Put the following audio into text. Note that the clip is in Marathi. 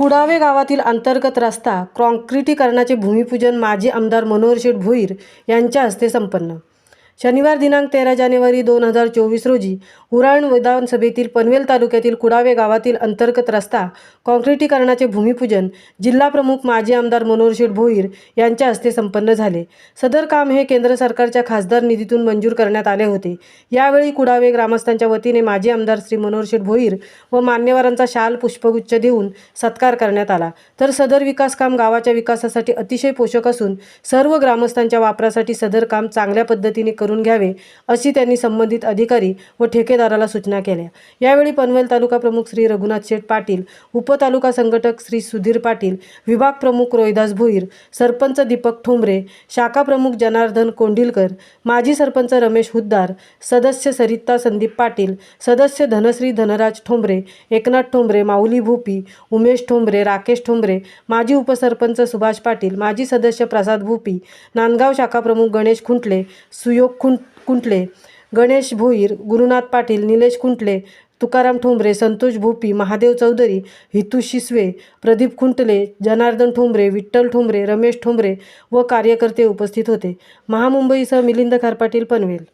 कुडावे गावातील अंतर्गत रस्ता काँक्रिटीकरणाचे भूमिपूजन माजी आमदार मनोहर शेठ भोईर यांच्या हस्ते संपन्न. शनिवार दिनांक तेरा जानेवारी दोन हजार चोवीस रोजी उरण विधानसभेतील पनवेल तालुक्यातील कुडावे गावातील अंतर्गत रस्ता काँक्रिटीकरणाचे भूमिपूजन जिल्हाप्रमुख माजी आमदार मनोहर शेठ भोईर यांच्या हस्ते संपन्न झाले. सदर काम हे केंद्र सरकारच्या खासदार निधीतून मंजूर करण्यात आले होते. यावेळी कुडावे ग्रामस्थांच्या वतीने माजी आमदार श्री मनोहर शेठ भोईर व मान्यवरांचा शाल पुष्पगुच्छ देऊन सत्कार करण्यात आला. तर सदर विकास काम गावाच्या विकासासाठी अतिशय पोषक असून सर्व ग्रामस्थांच्या वापरासाठी सदर काम चांगल्या पद्धतीने करून घ्यावे अशी त्यांनी संबंधित अधिकारी व ठेकेदाराला सूचना केल्या. यावेळी पनवेल तालुका प्रमुख श्री रघुनाथ शेठ पाटील उपतालुका संघटक श्री सुधीर पाटील विभाग प्रमुख रोहिदास भुईर सरपंच दीपक ठोंबरे शाखा प्रमुख जनार्दन कोंडिलकर माजी सरपंच रमेश हुद्दार सदस्य सरिता संदीप पाटील सदस्य धनश्री धनराज ठोंबरे एकनाथ ठोंबरे माऊली भूपी उमेश ठोंबरे राकेश ठोंबरे माजी उपसरपंच सुभाष पाटील माजी सदस्य प्रसाद भूपी नांदगाव शाखा प्रमुख गणेश खुंटले सुयोग खुं कुंटले गणेश भोईर गुरुनाथ पाटील निलेश कुंटले तुकाराम ठोंबरे संतोष भोपी महादेव चौधरी हितू शिसवे प्रदीप खुंटले जनार्दन ठोंबरे विठ्ठल ठोंबरे रमेश ठोंबरे व कार्यकर्ते उपस्थित होते. महामुंबईसह मिलिंद खारपाटील पनवेल.